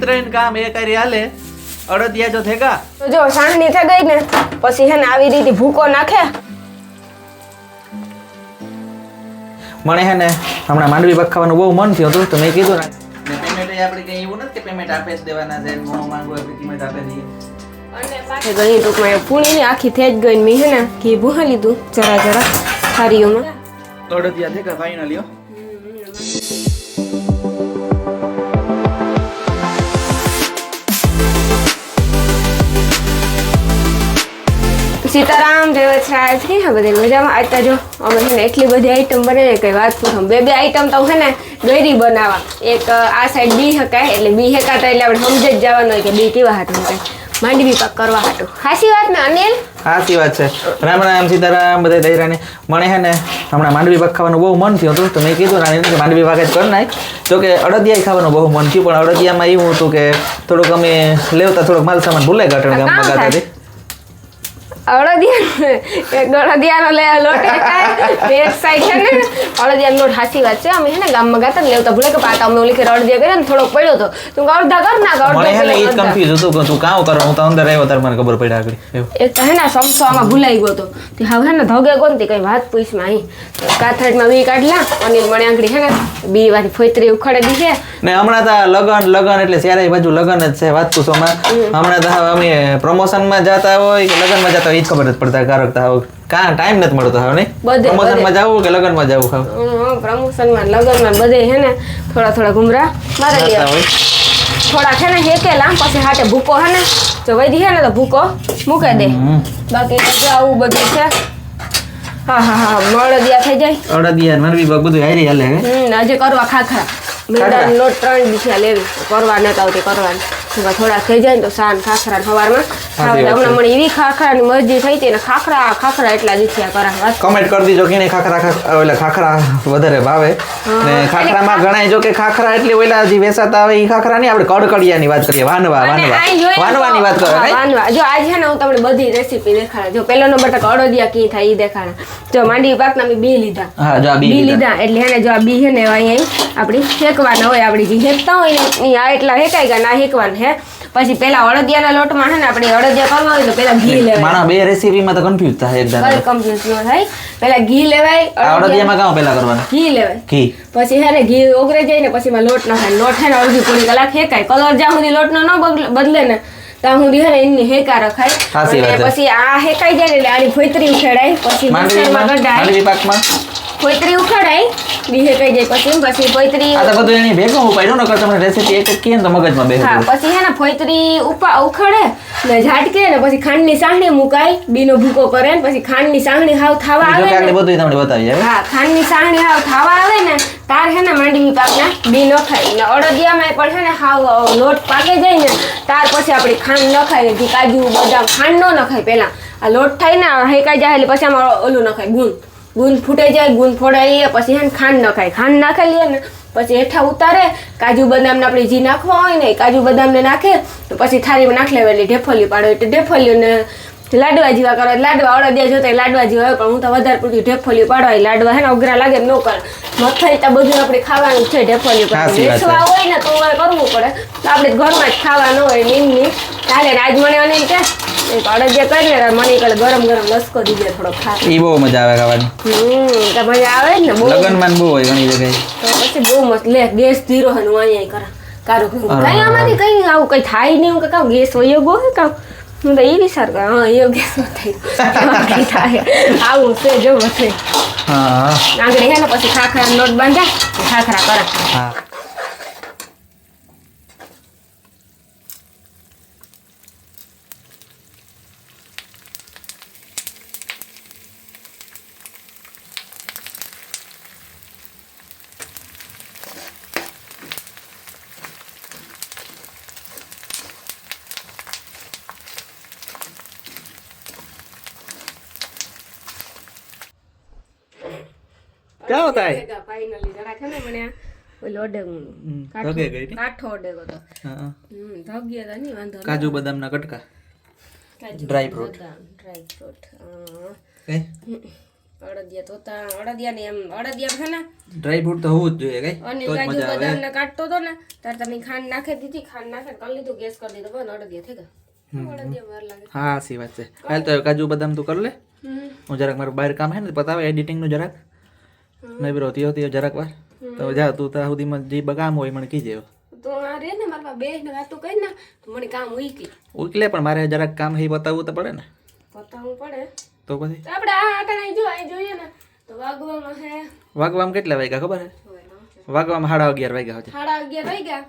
ત્રણ ત્રણ કામ એ કરી હાલે. અડદિયા જો થેગા તો જો સાંજની થઈ ગઈ ને પછી હે ને આવી રીતે ભૂકો નાખે. મને હે ને હમણાં માંડવી પકાવવાનું બહુ મન થયું હતું તો મેં કીધું ને પેમેન્ટ આપણે કઈ એવું નથી કે પેમેન્ટ આપે જ દેવાના છે નો માંગવું હોય પેમેન્ટ આપે દઈએ એ ગઈ ટૂંકમાં પૂણીની આખી થઈ જ ગઈ મેં હે ને ઘી ભૂહા લીધું જરા જરા થાળીઓમાં. અડદિયા થેગા ફાઇનલી સીતારામ વત્સરાય છે હા બધી મજામાં. આજતા જો અમે છે ને એટલી બધી આઈટમ બનાવી કંઈ વાત પૂછું. બે બે આઈટમ તો છે ને ગરી બનાવવા. એક આ સાઈડ બી હકાય એટલે બી હેકાતા એટલે આપણે સમજે જ જવાનું હોય કે બી કેવા હાટું હકાય. માંડવી પાક કરવા હાટું. હાસી વાત ને અનિલ? સાચી વાત છે. રામ રામ સીતારામ બધા દહીરાને મને છે ને હમણાં માંડવી પાક ખાવાનું બહુ મન થયું હતું. તો મેં કીધું રાણીને કે માંડવી પાક જ કરી નાખ. તો કે અડદિયા ખાવાનું બહુ મન થયું પણ અડદિયામાં એવું હતું કે થોડુંક અમે લેવતા થોડુંક માલ સામાન ભૂલે ગાંઠણ ગામ કામ મગાતા થાય. હતી અળદિયા એક અળદિયાનો લે લોટ એક સાઈડ છે ને. અળદિયાનો લોટ હાસી વાત છે. અમે છે ને ગામમાં ગાતા લેવતા ભૂલે કે પાતા અમે ઓલી કે અળદિયા કર્યા ને થોડોક પડ્યો તો. તું અડધા કર મને ને એ જ અડધા. કન્ફ્યુઝ હતું કે તું કામ કરો હું તો અંદર આવ્યો મને ખબર પડી આગળ. એવું. તો હે ને સમસો આમાં ભૂલાઈ ગયો તે. હવે હે ને ધગે કોણ તે કઈ વાત પૂછમાં અહીં કાથરડમાં વી કાઢલા અનિલ મણે આંગળી હે ને બી વાળી ફોતરી ઉખાડે દીધે ને હમણાં તો લગન લગન એટલે ત્યારે બાજુ લગન જ છે વાત પૂછોમાં હમણાં તો અમે પ્રમોશનમાં જતા હોય કે લગનમાં જતા એ જ ખબર નથી પડતા કા રખતા હવે કા ટાઈમ નથી મળતો હવે નહીં? પ્રમોશનમાં જવું કે લગનમાં જવું હવે લગનમાં બધે હે ને થોડા થોડા ઘુમરા. મારા ગયા થોડા છે ને હેકેલા પછી હાટે ભૂકો હે ને જો વૈદી હે ને તો ભૂકો મૂકે દે. બાકી તો જો આવું બધું છે હા હા હા મળદિયા થઈ જાય. અડદિયા માનવી બધું હારી હાલે હે? હમ હજી કરવા ખાખરા. મેદાન લોટ ત્રણ દિશા લેવી. કરવા નતા આવતી કરવાની. તો થોડા થઈ જાય ને તો સાન ખાખરા ને સવારમાં ખાવા હમણાં મને એવી ખાખરાની મરજી થઈ હતી ને ખાખરા ખાખરા એટલા કરા વાત કમેન્ટ કરી. દીજો કે ખાખરા ખાખરા ઓલા ખાખરા વધારે ભાવે. ને ખાખરામાં ગણાય જો કે ખાખરા એટલે ઓલા જે વેસાતા આવે એ ખાખરા નહીં આપણે કડકડિયાની વાત કરીએ વાનવા વાનવા. વાનવાની વાત કરો વાનવા. જો આજે છે ને હું તમને બધી રેસીપી દેખાડા. જો પેલો નંબર તો અડદિયા કી થાય એ દેખાડા. જો માંડી પાકના મેં બી લીધા. હા જો આ બી લીધા. એટલે હેને જો આ બી હે ને અહીંયા આપણી શેકવાના હોય આપણી જે શેકતા હોય ને આ એટલા હેકાય ગયા ના હેકવાના હે પછી પેલા અડદિયાના લોટમાં છે ને આપણે અળદિયા કરવા હોય તો પેલા ઘી લેવાય. માણસ બે રેસીપીમાં તો કન્ફ્યુઝ થાય એકદમ કન્ફ્યુઝ ન થાય. પેલા ઘી લેવાય અડદિયા કામ પેલા કરવાનું? ઘી લેવાય. ઘી. પછી હે ને ઘી ઓગરે જાય ને પછી એમાં લોટ નખાય લોટ હે ને અડધી પૂરી કલાક હેકાય કલર જ્યાં સુધી લોટનો ન બદલે ને ત્યાં સુધી હે ને એની હેકા રખાય. છે. પછી આ હેકાઈ જાય ને એટલે આની ફોતરી ઉખેડાય પછી મિક્સરમાં કઢાય માંડવી પાકમાં બીજે કઈ જાય પછી પછી ફોતરી આ તો બધું એની ભેગું ઉપાડ્યું નકર તમને રેસીપી એક એક તો મગજમાં બેસે હા પછી હે ને ફોતરી ઉપા ઉખડે ને ઝાટકે ને પછી ખાંડની સાંકળી મુકાય બીનો ભૂકો કરે ને પછી ખાંડની સાંકળી હાવ થાવા આવે ને. બધું તમને બતાવી હા ખાંડની સાંકળી હાવ થાવા આવે ને તાર હે ને માંડવી પાકના બી ન ખાય. ને અડદિયામાં પણ હે ને હાવ લોટ પાકે જાય ને તાર પછી આપણી ખાંડ ન ખાય. જે કાજુ બદામ ખાંડ ન નખાય પહેલાં. આ લોટ થાય ને હેકાઈ જાય એટલે પછી આમાં ઓલું નખાય ગુંદ ગુંદ ફૂટાઈ જાય ગુંદ ફોડાઈએ પછી એને ખાંડ નખાય. ખાંડ નાખી લઈએ ને પછી હેઠા ઉતારે કાજુ બદામને આપણે જે નાખવા હોય ને કાજુ બદામને નાખે તો પછી થાળીમાં નાખી લેવા એટલે ઢેફલી પાડો. એટલે ઢેફલીઓને લાડવા જેવા કરો લાડવા અડદિયા જોતા હોય લાડવા જેવા હોય પણ હું તો વધારે પડતી ઢેફલી પાડવા લાડવા હે ને અઘરા લાગે ન કર. મથાઈ તો બધું આપણે ખાવાનું છે ઢેફલી વાત વેચવા હોય ને તો કરવું પડે. તો આપણે ઘરમાં જ ખાવાનું હોય નીમની. ચાલે રાજ મને અને કે એક અડદિયા કરી લે મને કલે ગરમ ગરમ લસકો દીધે થોડો ખા ઈ બહુ મજા આવે ખાવાની. હમ તો મજા આવે ને બહુ લગનમાં બહુ હોય ઘણી જગ્યાએ. તો પછી બહુ મસ્ત લે ગેસ ધીરો હે હું અહીંયા કરા કારું કઈ આમાંથી કઈ આવું કઈ થાય નહીં હું કે કામ ગેસ વયો ગો હે કામ હું તો એ વિચાર કર હા એ ગેસ થાય થાય. આવું છે જો બધે. હા. આગળ હે ને પછી ખાખરા નોટ બાંધા ખાખરા કરા. હા. હતો હા હમ ધગ્યા હતા નહીં વાંધો કાજુ કાજુ બદામના કટકા. ડ્રાય ફ્રૂટ બદામ ડ્રાય ફ્રૂટ અડદિયા ધોતા અડદિયા ને એમ અડદિયા છે ને? ડ્રાય ફ્રૂટ તો હોવું જ જોઈએ કઈ? અને કાજુ બદામ ને કાટતો તો ને ત્યારે તમે ખાંડ નાખી દીધી ખાંડ નાખે કરી લીધું ગેસ કરી દીધો બંધ અડદિયા થઈ ગયા. હા સી વાત છે. હાલ તો કાજુ બદામ તું કર લે. હું જરાક મારું બહાર કામ હે ને પતાવે એડિટિંગનું જરાક. નહીં બ્રો તીઓ તીઓ જરાક વાર. તો જા તું ત્યાં સુધીમાં જે બગામ હોય મને કીજે. તો આ રે ને મારા બે ને વાતો કરી ને તો મને કામ ઉઈકી. ઉકલે પણ મારે જરાક કામ હે બતાવવું તો પડે ને. બતાવવું પડે. તો પછી? આપણે આ આટા જો અહીં જોઈએ ને. તો વાગવામાં હે. વાગવામાં કેટલા વાગ્યા ખબર હે? વાગવામાં સાડા અગિયાર વાગ્યા હતા સાડા અગિયાર વાઈ ગયા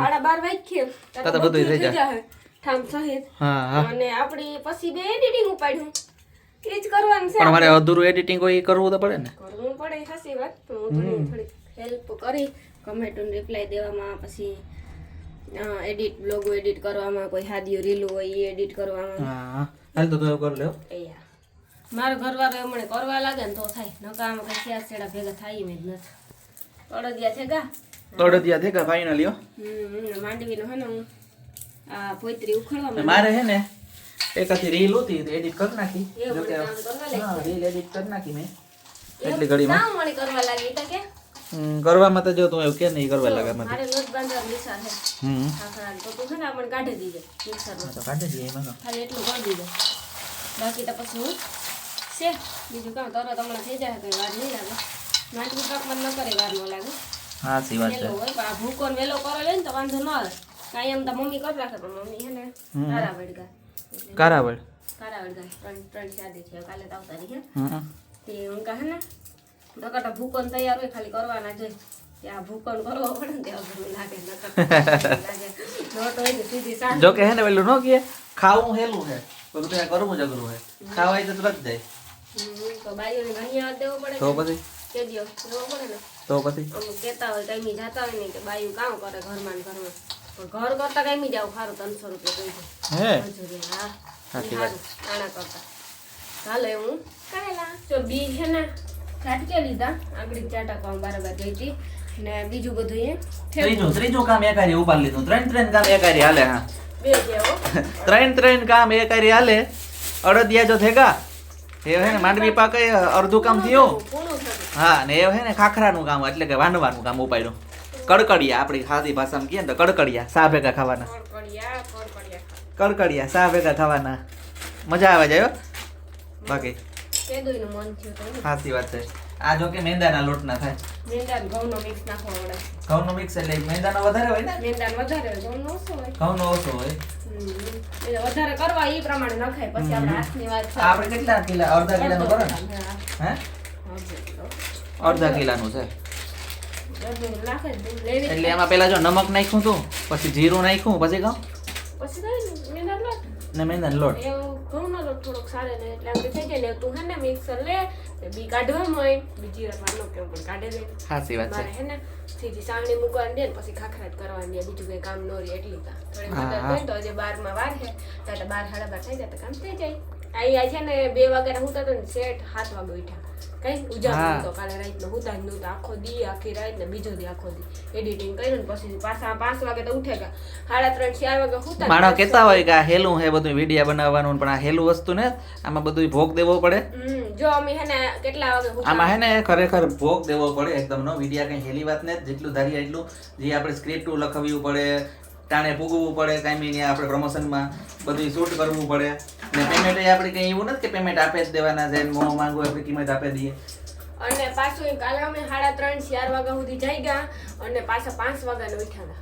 સાડા બાર વાગ્યા. તો બધું થઈ જાય. ઠામ સહિત. હા અને આપણી પછી બે એડિટિંગ ઉપાડ્યું. એ જ કરવાનું છે પણ મારે અધૂરું એડિટિંગ હોય એ કરવું તો પડે ને? કરવું પડે સાચી વાત પણ હું થોડી થોડી હેલ્પ કરી કમેન્ટનું રિપ્લાય દેવામાં પછી એડિટ બ્લોગો એડિટ કરવામાં કોઈ હાદીઓ રીલો હોય એ એડિટ કરવામાં. હા હાલ તો તો કરી લ્યો. મારો ઘરવાળો એમણે કરવા લાગે ને તો થાય. નકા આમ કઈ શેર છેડા ભેગા થાય એમ જ નથી. અડદિયા છે ગા. અડદિયા ગા ફાઇનલી હો હમ માંડવીનો હે ને હું આ પોઈત્રી ઉખડવા મારે હે ને એક આખી રીલ હતી એડિટ કરી નાખી. જો કે. હા રીલ એડિટ કરી નાખી મેં. એટલી ઘડીમાં. કામ મને કરવા લાગી તો કે? કરવામાં તો જો તું એવું કે નહીં કરવા લાગે મને મારે લોટ બાંધવા નિશાળ હે હમ તો તું છે ને આપણને કાઢી દીજે મિક્સરમાં તો કાઢી દીજે એમાં ખાલી એટલું કરી દીજે બાકી તો પછી હું છે. બીજું કામ તરત તમને થઈ જાય કંઈ વાર નહીં લાગે. માંડવી પાકમાં ન કરે વાર ન લાગે. હા સી વાત છે. આ ભૂકો વેલો કરો લે ને તો વાંધો ન આવે. કાંઈ એમ તો મમ્મી કરી રાખે પણ મમ્મી હે ને તારા વડગા એટલે કારાવળ. ગાય. ત્રણ ત્રણ શાદી છે. કાલે તો આવતા નહીં તે હું કહે ને નકર તો તૈયાર હોય ખાલી કરવાના જ જો કે હે ને પેલું ન કહે ખાવું હેલું હે. બધું ત્યાં કરવું જગરું હે ખાવાય તો તરત જાય. તો બારીઓને ઘણીવાર દેવો પડે તો પછી? કે તો પછી? કહેતા હોય કાંઈ જાતા હોય ને કે બાયું કામ કરે ઘરમાં ને ઘરમાં. ઘર કરતા કાંઈ જાવ ખારું ત્રણસો રૂપિયા હે? ઈ હારું, કરતા. ચાલે હું? કરેલા. જો બી છે ને છાટકે લીધા. આગળ ચાટાકવા બરાબર ગઈ હતી. ને બીજું બધું એ ત્રીજું ત્રીજું કામ એક હારી ઉપાડી લીધું. ત્રણ ત્રણ કામ એક હારી હાલે હા. બે જેવો ત્રણ ત્રણ કામ એક હારી હાલે. અડદિયા જો થેગા એ હે ને માંડવી પાકે અડધું કામ થયું. હા ને એ હે ને ખાખરાનું કામ એટલે કે વાંડવાનું કામ ઉપાડ્યું. કડકડિયા આપણી ખાતી ભાષામાં કહીએ ને તો કડકડિયા સા ભેગા ખાવાના. કડકડિયા સા ભેગા ખાવાના. મજા આવે જાય હો. બાકી. સાચી વાત છે. આ જો કે મેંદાના લોટના થાય. મેંદા ને ઘઉંનો મિક્સ નાખવા પડે. ઘઉંનો મિક્સ એટલે મેંદાનો વધારે હોય ને? મેંદા વધારે હોય ઘઉંનો ઓછો હોય. ઘઉંનો ઓછો હોય. એટલે વધારે કરવા એ પ્રમાણે નખાય પછી આપણે હાથની વાત છે. આપણે કેટલા કિલા? અડધા કિલાનું કરો ને? હે. અડધા કિલાનું છે અડધો નાખે ને દૂધ લેવી એટલે એમાં પેલા જો નમક નાખ્યું તું પછી જીરું નાખ્યું પછી ઘઉં ને મેંદા લોટ. ને મેંદાનો લોટ. એવું ઘઉંનો લોટ થોડોક સારો ને એટલે આપણે થઈ જાય ને તું હે ને મિક્સર લે બી કાઢવામાં હોય બીજી વાર નો કેવું પણ કાઢે લે. સાચી વાત છે. હે ને સીધી સાવણી મૂકવાની દે ને પછી ખાખરા કરવાની બીજું કઈ કામ નો રહે એટલી તા થોડી મદદ હોય તો હજી બારમાં વાર છે ત્યારે બાર સાડા બાર થઈ જાય તો કામ થઈ જાય. અહીંયા છે ને બે વાગ્યા હું તો ને શેઠ હાથ વાગે ઉઠ્યા. કઈ? ઉજાગરો તો કાલે રાતનો હુતા જ તો આખો દી આખી રાત ને બીજો દી આખો દી. એડિટિંગ કર્યું ને પછી પાછા પાંચ વાગે તો ઉઠે ગયા સાડા ત્રણ ચાર વાગે હુતા માણો કહેતા હોય કે આ હેલું હે બધું વિડીયા બનાવવાનું પણ આ હેલું વસ્તુ ને આમાં બધું ભોગ દેવો પડે. જો અમે હે ને કેટલા વાગે હુતા આમાં હે ને ખરેખર ભોગ દેવો પડે એકદમ નો વિડીયા કઈ હેલી વાત ને જેટલું ધારીએ એટલું જે આપણે સ્ક્રિપ્ટ લખાવવું પડે ટાણે પૂગવું પડે કાંઈ બી આપણે પ્રમોશનમાં બધું શૂટ કરવું પડે. ને પેમેન્ટ આપણે કંઈ એવું નથી કે પેમેન્ટ આપે જ દેવાના છે મોં માંગવું આપણે કિંમત આપે દઈએ. અને પાછું કાલે અમે સાડા ત્રણ ચાર વાગ્યા સુધી જઈ ગયા અને પાછા પાંચ વાગ્યા ઉઠ્યા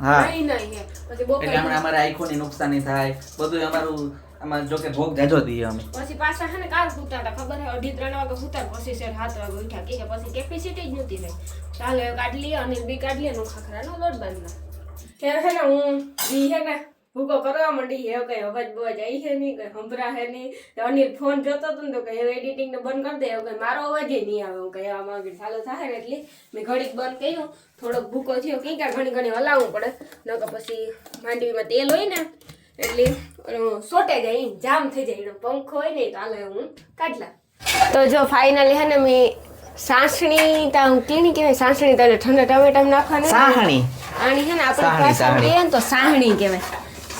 હા. નહીં નહીં એટલે અમારે આંખોની નુકસાની થાય બધું અમારું આમાં જો કે ભોગ જાજો દઈએ અમે. પછી પાછા હે ને કાલ સુતા હતા ખબર હે? અઢી ત્રણ વાગે સુતા પછી શેર સાત વાગે ઉઠ્યા. કે પછી કેપેસિટી જ નહોતી રહી. ચાલો લઈએ અને બી કાઢ લઈએ નું ખાખરાનો લોટ બાંધલા કે હે ને હું ઈ હે ને ભૂકો કરવા માંડી હે કઈ અવાજ બવાજ આવી છે નહીં, કઈ હંભરા હે નહીં. અનિલ ફોન જોતો હતો ને તો કઈ એડિટિંગ ને બંધ કરી દે. હવે કઈ મારો અવાજ નહીં આવે. હું આમાં આગળ ચાલુ થાય ને એટલે મેં ઘડીક બંધ કર્યું. થોડોક ભૂકો થયો. કઈ કાંઈ ઘણી ઘણી હલાવવું પડે. નકર પછી માંડવીમાં તેલ હોય ને એટલે સોટે જાય જામ થઈ જાય. પંખો હોય ને તો હાલે હું કાઢલા. તો જો ફાઇનલી હે ને મેં સાસણી તા કેની કહેવાય સાસણી તાલે એટલે ઠંડા ટમેટા નાખવાના. સાહણી. આની છે ને આપણે સાહણી. કહીએ તો સાહણી કહેવાય.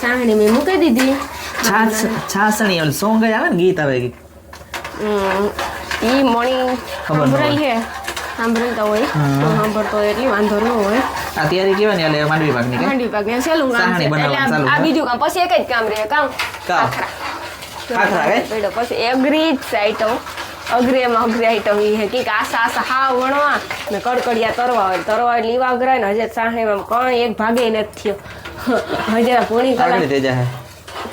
સાહણી મેં મૂકી દીધી. છાસ છાસણી ઓલ સોંગ આવે ને ગીત આવે ઈ મણી ન સાંભળેલ છે. સાંભળતા તો હોય તો સાંભળતો હોય એટલી વાંધો ન હોય. આ તૈયારી કેવાની એટલે માંડવી પાકની માંડવી પાક ને સેલું કામ છે. એટલે આ- બીજું કામ પછી એક જ કામ રહે. કામ. કામ. ખાખરા. કે? પછી એગ્રી જ આઈટમ અઘરી એમાં અઘરી આઈટમ એ હે. કે આસા આસા હાવ વણવા ને કડકડિયા તરવા હોય તરવા એટલે અઘરાય ને હજે સાહણીમાં કઈ એક ભાગે નથી થયો. હજે પૂણી કલાક થઈ જાય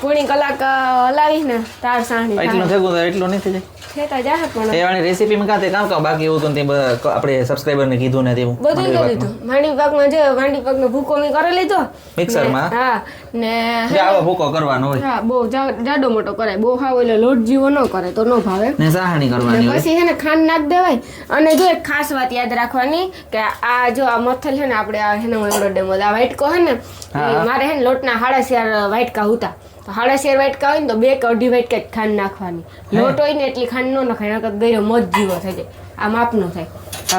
પૂણી કલાક હલાવી ને તાર સાણી એટલું થાય. એટલું નહીં થઈ જાય છે જાહે પણ. એ વાળી રેસીપીમાં કાં કામ કામ બાકી એવું હતું ને તે બધા ક- આપણે સબસ્ક્રાઈબરને કીધું ને તેવું બધું કરી લીધું. માંડવી પાકમાં જે માંડવી પાકનો ભૂકો મેં કરી લીધો. મિક્સરમાં? ને- હા ને આવો ભૂકો કરવાનો હોય. હા બહુ જાડો મોટો કરે બહુ હાવ એટલે લોટ જેવો ન કરે તો ન ભાવે. ને સાહણી કરવાની હોય. પછી છે ખાંડ નાખ દેવાય. અને જો એક ખાસ વાત યાદ રાખવાની કે આ જો આ મથલ છે ને આપણે આ છે ને ડેમો આ વાઇટકો છે ને મારે ને લોટના હાડા શિયાર વાઇટકા હતા. હાડા શેર વાટકા હોય ને તો બે કે અઢી વાટકા જ ખાંડ નાખવાની. લોટ હોય ને એટલી ખાંડ ન નાખાય નકર ગયો મધ જીવો થઈ જાય. આ માપનો થાય.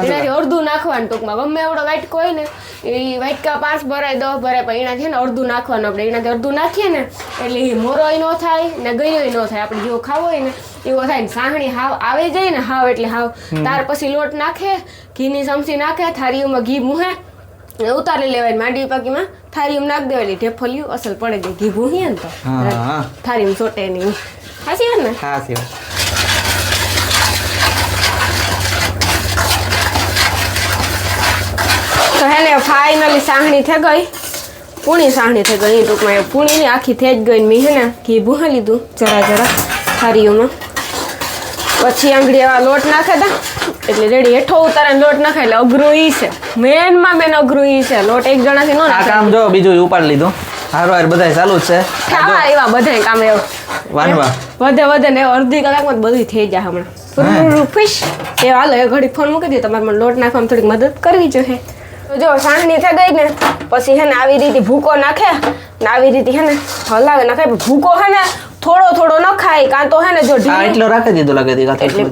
એનાથી અડધું નાખવાનું ટૂંકમાં. ગમે એવડો વાટકો હોય ને એ વાટકા પાંચ ભરાય દસ ભરાય પણ એનાથી ને અડધું નાખવાનું આપણે. એનાથી અડધું નાખીએ ને એટલે એ મોરોય ન થાય ને ગયોય ન થાય. આપણે જેવો ખાવો હોય ને એવો થાય ને સાહણી હાવ આવે જાય ને હાવ એટલે હાવ. તાર પછી લોટ નાખે ઘીની ચમચી નાખે થારીઓમાં ઘી મૂહે ઉતારી લેવાય માંડવી પાકીમાં. થાળીમાં નાખ દેવાય ઢેફલિયું અસલ પડે જાય ઘી ભૂહીએ ને તો. હા હા થાળીમાં ચોટે નહીં. હાસી ને? ખાસ એવું તો હે ને ફાઇનલી સાહણી થઈ ગઈ. પૂણી સાહણી થઈ ગઈ. ટૂંકમાં એ પૂણીની આખી થઈ જ ગઈ મેં હે ને ઘી ભૂહા લીધું જરા જરા થાળીઓમાં. પછી આંગળી એવા લોટ નાખે તા. એટલે રેડી હેઠો ઉતારે લોટ નાખે એટલે અઘરું ઈ છે. મેનમાં મેન અઘરું ઈ છે. લોટ એક જણાથી નો આ કામ જો બીજું ઉપાડી લીધું. હારો હાર બધાય ચાલુ જ છે. ખાવા એવા બધાય કામ એવું. વાનવા. વધે વધે ને અડધી કલાકમાં બધું થઈ જાય હમણાં. ખુશ એ હાલો એ ઘડી ફોન મૂકી દે તમારે મને લોટ નાખવામાં થોડીક મદદ કરવી જોઈએ. તો જો સાંજની થઈ ગઈ ને પછી હે ને આવી રીતે ભૂકો નાખે. ને આવી રીતે હે ને હલાવે નાખે. ભૂકો હે ને થોડો થોડો ન ખાય. કાં તો હે ને જો એટલો રાખી દીધો લાગે એટલે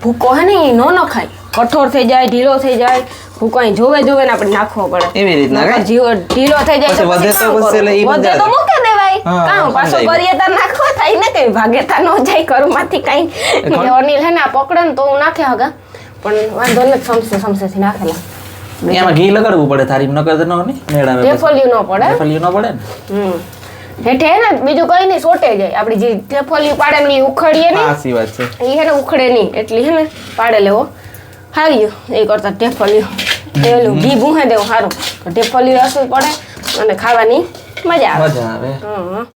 ભૂકો હે ને એ નો ન ખાય કઠોર થઈ જાય ઢીલો થઈ જાય ભૂકો અહીં જોવે જોવે ને આપણે નાખવો પડે. એવી રીતના કાંઈ? જીવો ઢીલો થઈ જાય તો વધે તો પછી એટલે ઈ વધે તો મૂકે દેવાય. હા, કામ પાછો કરીએ તો નાખવો થાય ને કઈ? ભાગેતા નો જાય કરમાંથી કઈ. અનિલ હે ને આ પકડે ને તો હું નાખે હગા. પણ વાંધો નથી સમસે સમસેથી નાખેલા. એમાં ઘી લગાડવું પડે તારી નકર તો નો નહીં મેળ આવે ન પડે. ઢેફલિયું ન પડે ને? હમ. હેઠે હે ને બીજું કઈ નહીં સોટે જાય. આપડી જે ટેફલિયું પાડે ને ઈ ઉખડીએ ને સાચી વાત છે. એ હે ને ઉખડે નહીં એટલી હે ને પાડે લેવો હાર્યું એ કરતા ટેફલિયું પેલું ઘી ભૂહે દેવું સારું તો અસર પડે અને ખાવાની મજા આવે. મજા આવે. હં.